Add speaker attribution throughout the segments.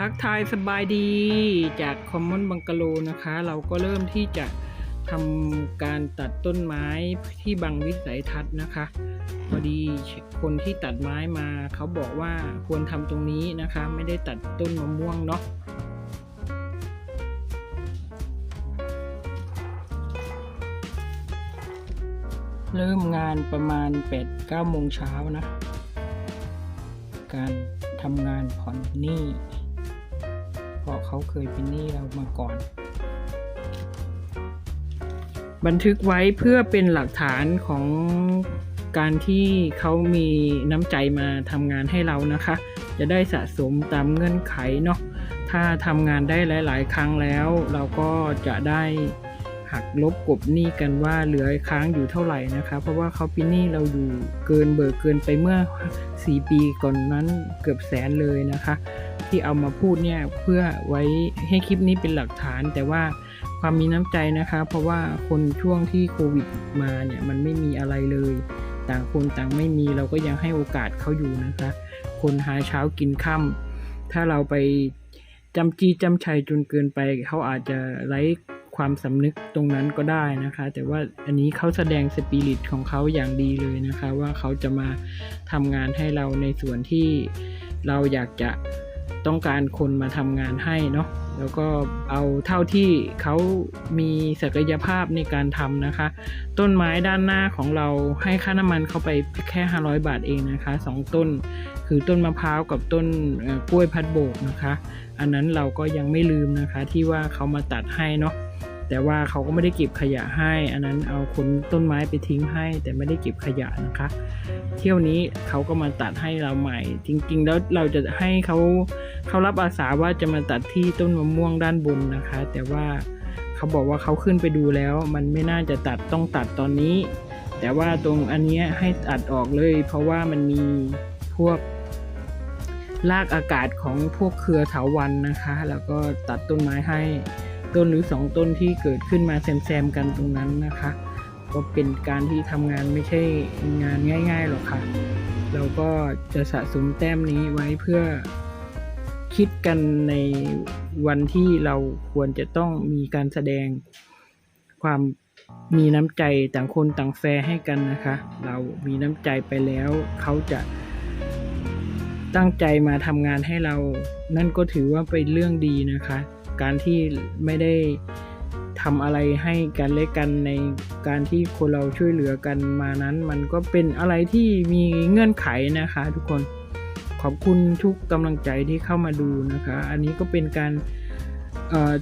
Speaker 1: ทักทายสบายดีจากคอมมอนบังกะโลนะคะ เราก็เริ่มที่จะทำการตัดต้นไม้ที่บังวิสัยทัศน์นะคะ พอดีคนที่ตัดไม้มาเขาบอกว่าควรทำตรงนี้นะคะ ไม่ได้ตัดต้นมะม่วงเนาะเริ่มงานประมาณ 8-9 โมงเช้านะ การทำงานผ่อนหนี้ ราะเขาเคยเป็นหนี้เรามาก่อน บันทึกไว้เพื่อเป็นหลักฐานของการที่เขามีน้ำใจมาทำงานให้เรานะคะ จะได้สะสมตามเงื่อนไขเนาะถ้าทำงานได้หลาย ๆ ครั้งแล้ว เราก็จะได้หักลบกบหนี้กันว่าเหลือค้างอยู่เท่าไหร่นะคะ เพราะว่าเขาป็นหนี้เราอยู่เกินเบิกเกินไปเมื่อ 4 ปีก่อนนั้นเกือบแสนเลยนะคะ ที่เอามาพูดเนี่ยเพื่อไว้ให้คลิปนี้เป็นหลักฐาน แต่ว่าความมีน้ำใจนะคะ เพราะว่าคนช่วงที่โควิดมาเนี่ยมันไม่มีอะไรเลย ต่างคนต่างไม่มีเราก็ยังให้โอกาสเขาอยู่นะคะ คนหาเช้ากินค่ำถ้าเราไปจำจีจำชัยจนเกินไปเขาอาจจะไร้ความสำนึกตรงนั้นก็ได้นะคะ แต่ว่าอันนี้เขาแสดงสปิริตของเขาอย่างดีเลยนะคะ ว่าเขาจะมาทำงานให้เราในส่วนที่เราอยากจะ ต้องการคนมาทำงานให้เนาะแล้วก็เอาเท่าที่เขามีศักยภาพในการทำนะคะ ต้นไม้ด้านหน้าของเราให้ค่าน้ำมันเขาไปแค่ 500 บาทเองนะคะสองต้น คือต้นมะพร้าวกับต้นกล้วยพัดโบกนะคะ อันนั้นเราก็ยังไม่ลืมนะคะที่ว่าเขามาตัดให้เนาะ แต่ว่าเขาก็ไม่ได้เก็บขยะให้ อันนั้นเอาขนต้นไม้ไปทิ้งให้ แต่ไม่ได้เก็บขยะนะคะ เที่ยวนี้เขาก็มาตัดให้เราใหม่ จริง ๆ แล้วเราจะให้เขาเขารับอาสาว่าจะมาตัดที่ต้นมะม่วงด้านบนนะคะ แต่ว่าเขาบอกว่าเขาขึ้นไปดูแล้ว มันไม่น่าจะตัดต้องตัดตอนนี้ แต่ว่าตรงอันนี้ให้ตัดออกเลย เพราะว่ามันมีพวกรากอากาศของพวกเครือเถาวันนะคะ แล้วก็ตัดต้นไม้ให้ ต้นหรือสองต้นที่เกิดขึ้นมาแซมๆกันตรงนั้นนะคะ ก็เป็นการที่ทำงานไม่ใช่งานง่ายๆหรอกค่ะ เราก็จะสะสมแต้มนี้ไว้เพื่อคิดกันในวันที่เราควรจะต้องมีการแสดงความมีน้ำใจต่างคนต่างแฟร์ให้กันนะคะ เรามีน้ำใจไปแล้ว เขาจะตั้งใจมาทำงานให้เรา นั่นก็ถือว่าเป็นเรื่องดีนะคะ การที่ไม่ได้ทำอะไรให้กันและกันในการที่คนเราช่วยเหลือกันมานั้น มันก็เป็นอะไรที่มีเงื่อนไขนะคะ ทุกคนขอบคุณทุกกำลังใจที่เข้ามาดูนะคะ อันนี้ก็เป็นการ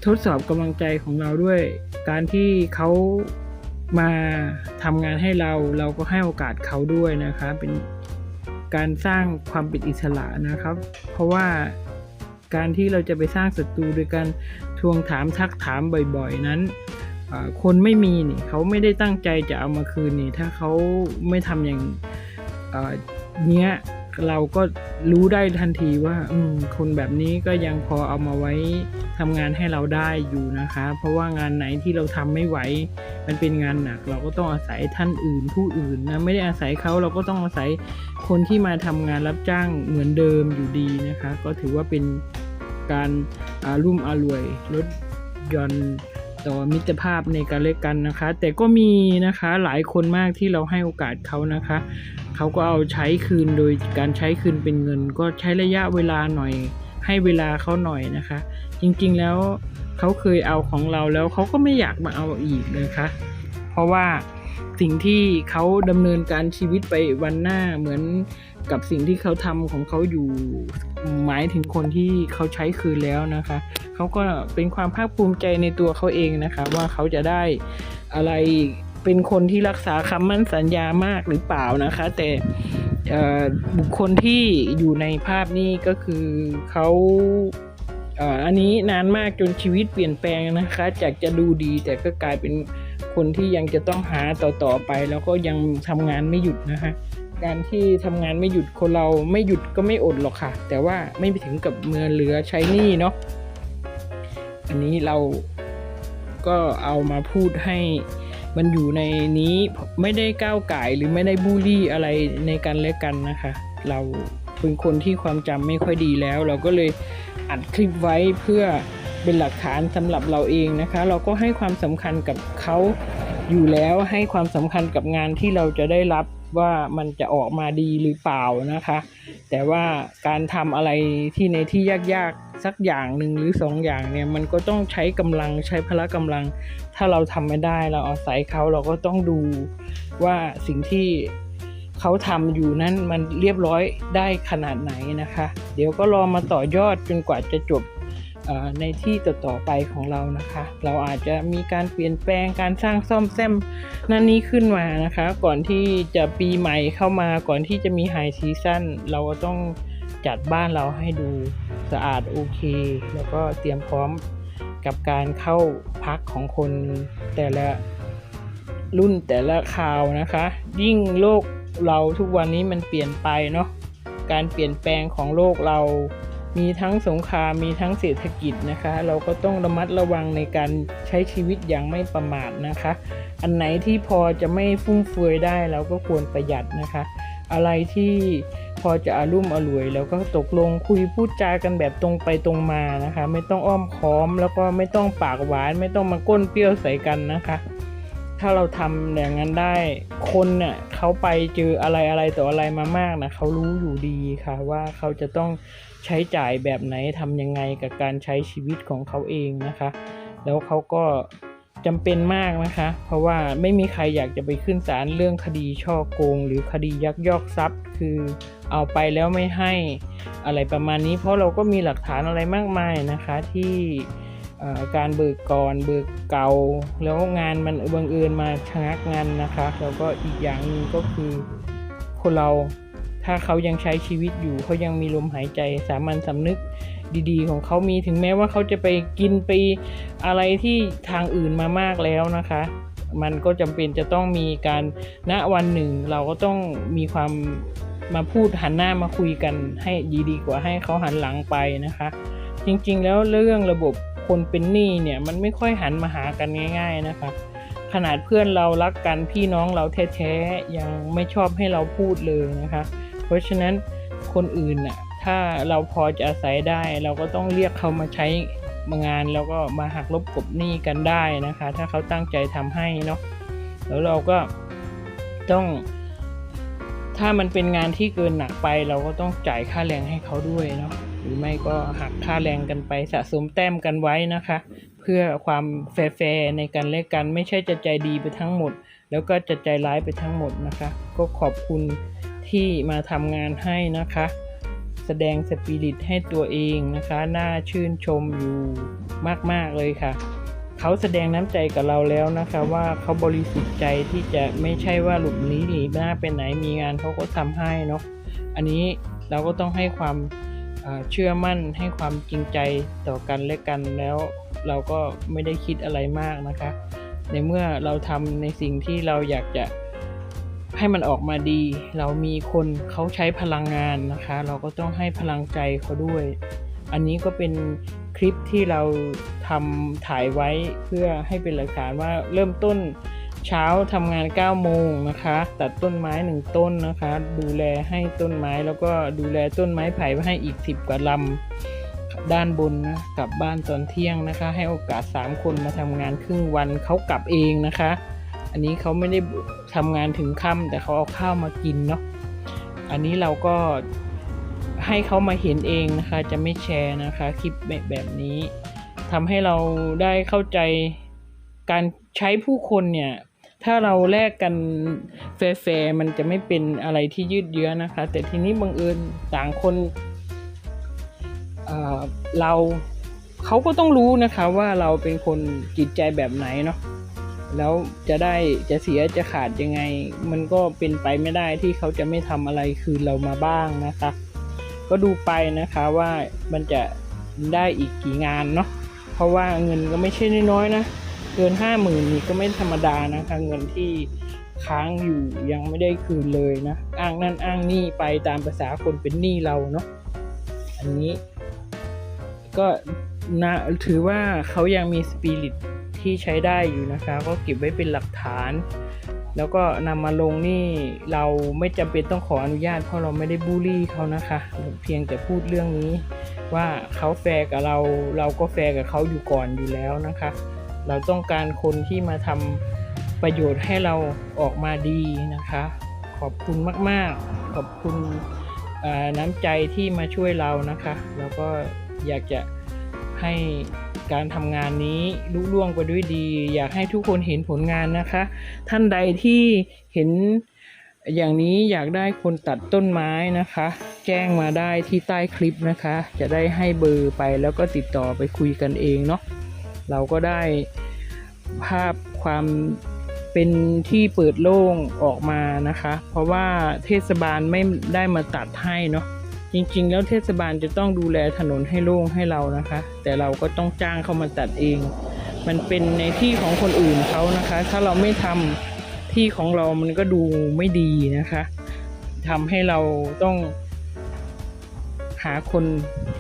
Speaker 1: ทดสอบกำลังใจของเราด้วย การที่เขามาทำงานให้เราเราก็ให้โอกาสเขาด้วยนะคะ เป็นการสร้างความเป็นอิสระนะครับ เพราะว่า การที่เราจะไปสร้างศัตรูโดยการทวงถามทักถามบ่อยๆ นั้นคนไม่มีนี่เขาไม่ได้ตั้งใจจะเอามาคืนนี่ ถ้าเขาไม่ทำอย่างเนี้ยเราก็รู้ได้ทันทีว่าคนแบบนี้ก็ยังพอเอามาไว้ทำงานให้เราได้อยู่นะคะ เพราะว่างานไหนที่เราทำไม่ไหว มันเป็นงานหนัก เราก็ต้องอาศัยท่านอื่นผู้อื่นนะไม่ได้อาศัยเขาเราก็ต้องอาศัยคนที่มาทำงานรับจ้างเหมือนเดิมอยู่ดีนะคะ ก็ถือว่าเป็น การอารุ่มอร่วยลดย่อนต่อมิตรภาพในการเล่นกันนะคะ แต่ก็มีนะคะหลายคนมากที่เราให้โอกาสเขานะคะเขาก็เอาใช้คืนโดยการใช้คืนเป็นเงิน ก็ใช้ระยะเวลาหน่อย ให้เวลาเขาหน่อยนะคะ จริงๆแล้วเขาเคยเอาของเราแล้วเขาก็ไม่อยากมาเอาอีกนะคะ เพราะว่า สิ่งที่เขาดำเนินการชีวิตไปวันหน้าเหมือนกับสิ่งที่เขาทำของเขาอยู่หมายถึงคนที่เขาใช้คืนแล้วนะคะเขาก็เป็นความภาคภูมิใจในตัวเขาเองนะคะ ว่าเขาจะได้อะไรเป็นคนที่รักษาคำมั่นสัญญามากหรือเปล่านะคะ แต่บุคคลที่อยู่ในภาพนี้ก็คือเขาอันนี้นานมากจนชีวิตเปลี่ยนแปลงนะคะ จากจะดูดีแต่ก็กลายเป็น คนที่ยังจะต้องหาต่อๆไป แล้วก็ยังทำงานไม่หยุดนะคะการที่ทำงานไม่หยุดคนเราไม่หยุดก็ไม่อดหรอกค่ะ แต่ว่าไม่ไปถึงกับเมือเหลือใช้หนี้เนาะอันนี้เราก็เอามาพูดให้มันอยู่ในนี้ไม่ได้ก้าวไก่หรือไม่ได้บูลลี่อะไรในกันและกันนะคะ เราเป็นคนที่ความจำไม่ค่อยดีแล้ว เราก็เลยอัดคลิปไว้เพื่อ เป็นหลักฐานสำหรับเราเองนะคะ เราก็ให้ความสำคัญกับเขาอยู่แล้วให้ความสำคัญกับงานที่เราจะได้รับว่ามันจะออกมาดีหรือเปล่านะคะ แต่ว่าการทำอะไรที่ในที่ยากๆสักอย่างหนึ่งหรือสองอย่างเนี่ยมันก็ต้องใช้กำลังใช้พละกำลัง ถ้าเราทำไม่ได้เราอาศัยเขาเราก็ต้องดูว่าสิ่งที่เขาทำอยู่นั้นมันเรียบร้อยได้ขนาดไหนนะคะ เดี๋ยวก็รอมาต่อยอดจนกว่าจะจบ ในที่ต่อๆไปของเรานะคะ เราอาจจะมีการเปลี่ยนแปลงการสร้างซ่อมแซมนั่นนี้ขึ้นมานะคะ ก่อนที่จะปีใหม่เข้ามาก่อนที่จะมีไฮซีซั่นเราก็ต้องจัดบ้านเราให้ดูสะอาดโอเค แล้วก็เตรียมพร้อมกับการเข้าพักของคนแต่ละรุ่นแต่ละคราวนะคะ ยิ่งโลกเราทุกวันนี้มันเปลี่ยนไปเนาะการเปลี่ยนแปลงของโลกเรา มีทั้งสงครามมีทั้งเศรษฐกิจนะคะ เราก็ต้องระมัดระวังในการใช้ชีวิตอย่างไม่ประมาทนะคะ อันไหนที่พอจะไม่ฟุ่มเฟือยได้เราก็ควรประหยัดนะคะ อะไรที่พอจะอารุ่มอร่วย แล้วก็ตกลงคุยพูดจากันแบบตรงไปตรงมานะคะ ไม่ต้องอ้อมค้อมแล้วก็ไม่ต้องปากหวาน ไม่ต้องมาก้นเปรี้ยวใส่กันนะคะ ถ้าเราทำอย่างนั้นได้ คนเนี่ยเขาไปเจออะไรอะไรต่ออะไรมามากนะเขารู้อยู่ดีค่ะว่าเขาจะต้องใช้จ่ายแบบไหนทำยังไงกับการใช้ชีวิตของเขาเองนะคะ แล้วเขาก็จำเป็นมากนะคะ เพราะว่าไม่มีใครอยากจะไปขึ้นศาลเรื่องคดีช่อโกง หรือคดียักยอกทรัพย์ คือเอาไปแล้วไม่ให้อะไรประมาณนี้ เพราะเราก็มีหลักฐานอะไรมากมายนะคะที่ การเบิกก่อนเบิกเก่า แล้วงานมันบังเอิญมาชะงักงานนะคะ แล้วก็อีกอย่างหนึ่งก็คือคนเราถ้าเขายังใช้ชีวิตอยู่เขายังมีลมหายใจสามัญสำนึกดีๆ ของเขามีถึงแม้ว่าเขาจะไปกินไปอะไรที่ทางอื่นมามากแล้วนะคะ มันก็จำเป็นจะต้องมีการณวันหนึ่ง เราก็ต้องมีความมาพูดหันหน้ามาคุยกันให้ดีดีกว่าให้เขาหันหลังไปนะคะ จริงๆ แล้วเรื่องระบบ คนเป็นหนี้เนี่ยมันไม่ค่อยหันมาหากันง่าย ๆนะคะขนาดเพื่อนเรารักกันพี่น้องเราแท้ๆยังไม่ชอบให้เราพูดเลยนะคะ เพราะฉะนั้นคนอื่นน่ะถ้าเราพอจะอาศัยได้ เราก็ต้องเรียกเขามาใช้งานแล้วก็มาหักลบกบหนี้กันได้นะคะ ถ้าเขาตั้งใจทำให้เนาะแล้วเราก็ต้อง ถ้ามันเป็นงานที่เกินหนักไป เราก็ต้องจ่ายค่าแรงให้เขาด้วยเนาะ หรือไม่ก็หักค่าแรงกันไปสะสมแต้มกันไว้นะคะ เพื่อความแฟร์ในการเล่นกันไม่ใช่จะใจดีไปทั้งหมด แล้วก็จะใจร้ายไปทั้งหมดนะคะ ก็ขอบคุณที่มาทำงานให้นะคะ แสดงสปิริตให้ตัวเองนะคะ น่าชื่นชมอยู่มาก ๆ เลยค่ะ เขาแสดงน้ำใจกับเราแล้วนะคะ ว่าเขาบริสุทธิ์ใจที่จะไม่ใช่ว่าหลุดนี้หนีหน้าไปไหนมีงานเขาก็ทำให้เนาะอันนี้เราก็ต้องให้ความ เชื่อมั่นให้ความจริงใจต่อกันและกันแล้วเราก็ไม่ได้คิดอะไรมากนะคะ ในเมื่อเราทำในสิ่งที่เราอยากจะให้มันออกมาดี เรามีคนเขาใช้พลังงานนะคะ เราก็ต้องให้พลังใจเขาด้วย อันนี้ก็เป็นคลิปที่เราทำถ่ายไว้เพื่อให้เป็นหลักฐานว่าเริ่มต้น เช้าทำงาน9โมงนะคะ ตัดต้นไม้หนึ่งต้นนะคะ ดูแลให้ต้นไม้แล้วก็ดูแลต้นไม้ไผ่ให้อีก 10 กว่าลำด้านบนนะกลับบ้านตอนเที่ยงนะคะ ให้โอกาส 3 คนมาทำงานครึ่งวันเขากลับเองนะคะ อันนี้เขาไม่ได้ทำงานถึงค่ำแต่เขาเอาข้าวมากินเนาะอันนี้เราก็ให้เขามาเห็นเองนะคะ จะไม่แชร์นะคะ คลิปแบบแบบนี้ทำให้เราได้เข้าใจการใช้ผู้คนเนี่ย ถ้าเราแลกกันแฟร์ๆมันจะไม่เป็นอะไรที่ยืดเยื้อนะคะ แต่ทีนี้บังเอิญต่างคนเเราเขาก็ต้องรู้นะคะว่าเราเป็นคนจิตใจแบบไหนเนาะแล้วจะได้จะเสียจะขาดยังไง มันก็เป็นไปไม่ได้ที่เขาจะไม่ทำอะไรคืนเรามาบ้างนะคะ ก็ดูไปนะคะว่ามันจะได้อีกกี่งานเนาะเพราะว่าเงินก็ไม่ใช่น้อยๆนะ เกินห้าหมื่นนี่ก็ไม่ธรรมดานะคะเงินที่ค้างอยู่ยังไม่ได้คืนเลยนะ อ้างนั่นอ้างนี่ไปตามภาษาคนเป็นหนี้เราเนาะอันนี้ ก็นะถือว่าเขายังมีสปิริตที่ใช้ได้อยู่นะคะ ก็เก็บไว้เป็นหลักฐาน แล้วก็นำมาลงนี่เราไม่จำเป็นต้องขออนุญาตเพราะเราไม่ได้บูลลี่เขานะคะ เพียงแต่พูดเรื่องนี้ ว่าเขาแฟร์กับเราเราก็แฟร์กับเขาอยู่ก่อนอยู่แล้วนะคะ เราต้องการคนที่มาทำประโยชน์ให้เราออกมาดีนะคะ ขอบคุณมาก ๆ ขอบคุณน้ำใจที่มาช่วยเรานะคะ แล้วก็อยากจะให้การทำงานนี้ลุล่วงไปด้วยดี อยากให้ทุกคนเห็นผลงานนะคะ ท่านใดที่เห็นอย่างนี้อยากได้คนตัดต้นไม้นะคะ แจ้งมาได้ที่ใต้คลิปนะคะ จะได้ให้เบอร์ไปแล้วก็ติดต่อไปคุยกันเองเนาะ เราก็ได้ภาพความเป็นที่เปิดโล่งออกมานะคะ เพราะว่าเทศบาลไม่ได้มาตัดให้เนาะจริงๆ แล้วเทศบาลจะต้องดูแลถนนให้โล่งให้เรานะคะ แต่เราก็ต้องจ้างเขามาตัดเอง มันเป็นในที่ของคนอื่นเขานะคะ ถ้าเราไม่ทำที่ของเรามันก็ดูไม่ดีนะคะทำให้เราต้อง หาคน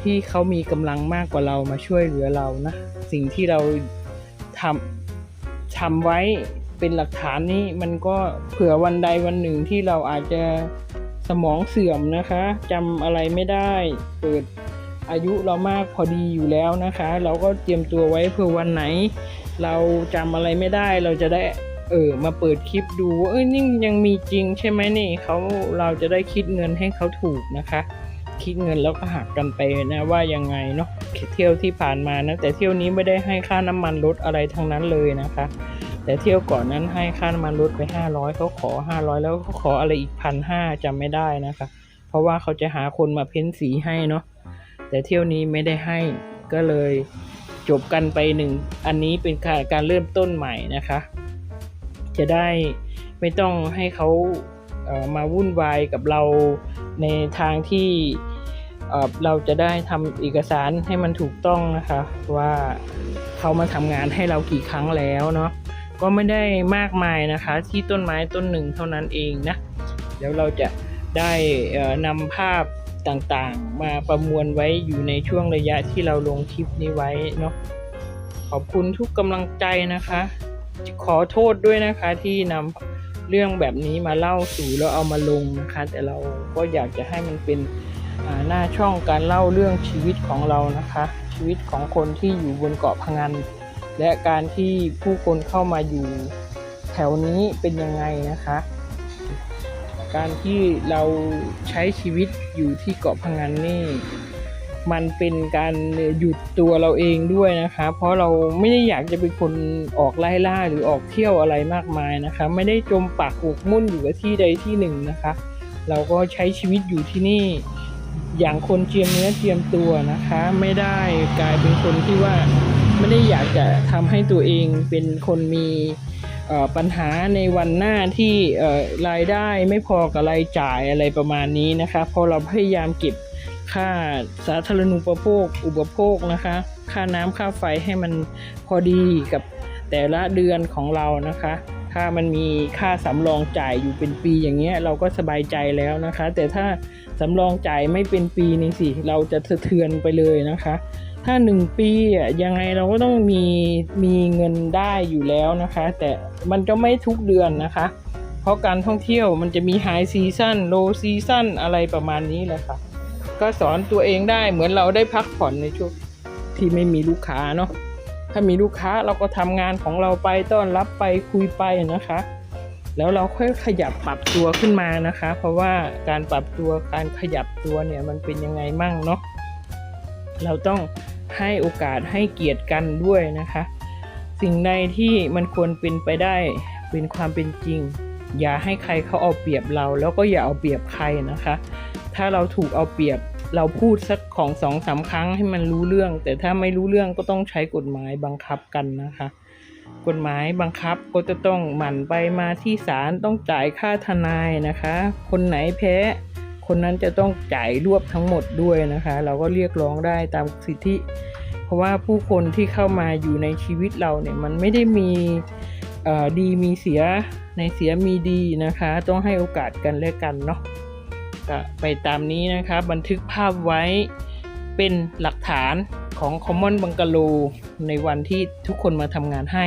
Speaker 1: ที่เขามีกำลังมากกว่าเรามาช่วยเหลือเรานะ สิ่งที่เราทำทำไว้เป็นหลักฐานนี้มันก็เผื่อวันใดวันหนึ่งที่เราอาจจะสมองเสื่อมนะคะจำอะไรไม่ได้เปิดอายุเรามากพอดีอยู่แล้วนะคะ เราก็เตรียมตัวไว้เผื่อวันไหน เราจำอะไรไม่ได้เราจะได้เออมาเปิดคลิปดูเอ้ยนี่ยังมีจริงใช่ไหมนี่เขาเราจะได้คิดเงินให้เขาถูกนะคะ คิดเงินแล้วก็หักกันไปนะว่ายังไงเนาะเที่ยวที่ผ่านมานะแต่เที่ยวนี้ไม่ได้ให้ค่าน้ำมันลดอะไรทั้งนั้นเลยนะคะ แต่เที่ยวก่อนนั้นให้ค่าน้ำมันลดไป 500เขาขอ 500 แล้วเขาขออะไรอีกพันห้าจำไม่ได้นะคะ เพราะว่าเขาจะหาคนมาเพ้นสีให้เนาะแต่เที่ยวนี้ไม่ได้ให้ก็เลยจบกันไปหนึ่งอันนี้เป็นการเริ่มต้นใหม่นะคะ จะได้ไม่ต้องให้เขา มาวุ่นวายกับเราในทางที่เราจะได้ทำเอกสารให้มันถูกต้องนะคะ ว่าเขามาทำงานให้เรากี่ครั้งแล้วเนาะก็ไม่ได้มากมายนะคะ ที่ต้นไม้ต้นหนึ่งเท่านั้นเองนะเดี๋ยวเราจะได้นำภาพต่างๆ มาประมวลไว้อยู่ในช่วงระยะที่เราลงคลิปนี้ไว้เนาะขอบคุณทุกกำลังใจนะคะ ขอโทษด้วยนะคะที่นำ เรื่องแบบนี้มาเล่าสู่แล้วเอามาลงนะคะ แต่เราก็อยากจะให้มันเป็นหน้าช่องการเล่าเรื่องชีวิตของเรานะคะ ชีวิตของคนที่อยู่บนเกาะพะงันและการที่ผู้คนเข้ามาอยู่แถวนี้เป็นยังไงนะคะ การที่เราใช้ชีวิตอยู่ที่เกาะพะงันนี่ มันเป็นการหยุดตัวเราเองด้วยนะคะ เพราะเราไม่ได้อยากจะเป็นคนออกไล่ล่าหรือออกเที่ยวอะไรมากมายนะคะ ไม่ได้จมปักหกมุ่นอยู่กับที่ใดที่หนึ่งนะคะ เราก็ใช้ชีวิตอยู่ที่นี่อย่างคนเจียมเนื้อเจียมตัวนะคะ ไม่ได้กลายเป็นคนที่ว่าไม่ได้อยากจะทำให้ตัวเองเป็นคนมีปัญหาในวันหน้าที่รายได้ไม่พอกับรายจ่ายอะไรประมาณนี้นะคะเพราะเราพยายามเก็บ ค่าสาธารณูปโภค อุปโภคนะคะ ค่าน้ำค่าไฟให้มันพอดีกับแต่ละเดือนของเรานะคะ ถ้ามันมีค่าสำรองจ่ายอยู่เป็นปีอย่างเงี้ยเราก็สบายใจแล้วนะคะ แต่ถ้าสำรองจ่ายไม่เป็นปีนี่สิเราจะสะเทือนไปเลยนะคะ ถ้าหนึ่งปีอะยังไงเราก็ต้องมีมีเงินได้อยู่แล้วนะคะ แต่มันจะไม่ทุกเดือนนะคะ เพราะการท่องเที่ยวมันจะมีไฮซีซันโลซีซันอะไรประมาณนี้แหละค่ะ ก็สอนตัวเองได้เหมือนเราได้พักผ่อนในช่วงที่ไม่มีลูกค้าเนาะถ้ามีลูกค้าเราก็ทำงานของเราไปต้อนรับไปคุยไปนะคะ แล้วเราค่อยขยับปรับตัวขึ้นมานะคะ เพราะว่าการปรับตัวการขยับตัวเนี่ยมันเป็นยังไงมั่งเนาะเราต้องให้โอกาสให้เกียรติกันด้วยนะคะ สิ่งใดที่มันควรเป็นไปได้เป็นความเป็นจริง อย่าให้ใครเขาเอาเปรียบเรา แล้วก็อย่าเอาเปรียบใครนะคะ ถ้าเราถูกเอาเปรียบเราพูดสักของสองสามครั้งให้มันรู้เรื่อง แต่ถ้าไม่รู้เรื่องก็ต้องใช้กฎหมายบังคับกันนะคะ กฎหมายบังคับก็จะต้องหมั่นไปมาที่ศาลต้องจ่ายค่าทนายนะคะ คนไหนแพ้ คนนั้นจะต้องจ่ายรวบทั้งหมดด้วยนะคะ เราก็เรียกร้องได้ตามสิทธิ เพราะว่าผู้คนที่เข้ามาอยู่ในชีวิตเราเนี่ยมันไม่ได้มีดีมีเสียในเสียมีดีนะคะ ต้องให้โอกาสกันและกันเนาะ ก็ไปตามนี้นะคะบันทึกภาพไว้เป็นหลักฐานของคอมมอนบังกะโลในวันที่ทุกคนมาทำงานให้